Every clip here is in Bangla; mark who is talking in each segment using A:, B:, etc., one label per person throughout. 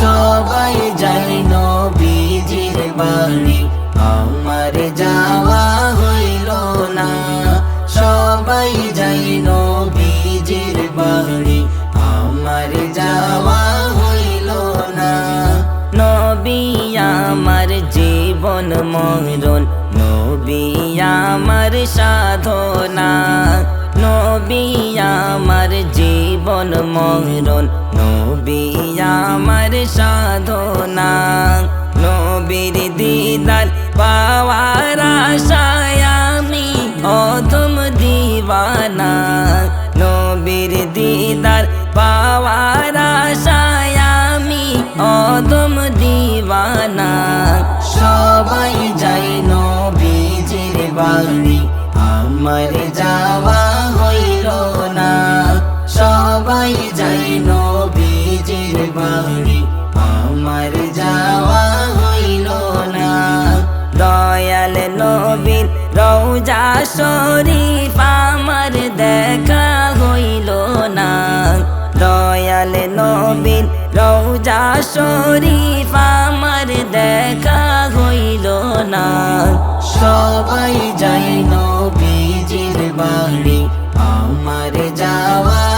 A: সবাই যাই নবীজির বাড়ি। আমার যাওয়া হইল না। সবাই যাই নবীজির বাড়ি। আমার যাওয়া হইল না। নবী আমার জীবন মরণ। নবী আমার সাধনা। নবী, আমার জীবন মরণ। নবী, আমার সাধনা। নবীর দিদার পাওয়ার আশায় আমি অধম দিবানা। নবীর দিদার পাওয়ার আশায় আমি অদম দিবানা। সবাই যাই নবীজির বাড়ি, আমার যাওয়া শরীফ আমার দেখা হইল না। দয়াল নবীন রৌজা শরীফ আমার দেখা হইল না। সবাই যাই নবীজির বাড়ি, আমার যাওয়া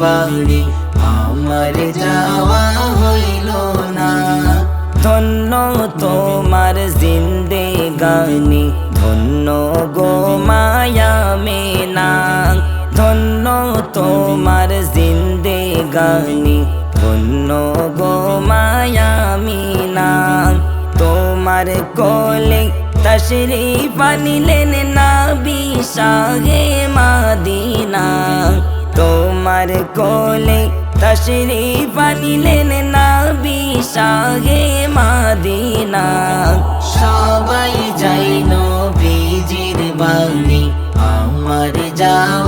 A: বাড়ি আমার যাওয়া হইল না। ধন্য তোমার জিন্দে গানি, ধন্য গো মায়া মেনা। ধন্য তোমার জিন্দে গানি, ধন্য গো মায়া মিনা। তোমার কোলে তশরিফ আনিলেন না বিশাহে মাদিনা। তোমার কোলে তশরিফ আনিলেন না বিশাহে মাদিনা। সবাই যাই নবীজির বাণী আমার যাওয়া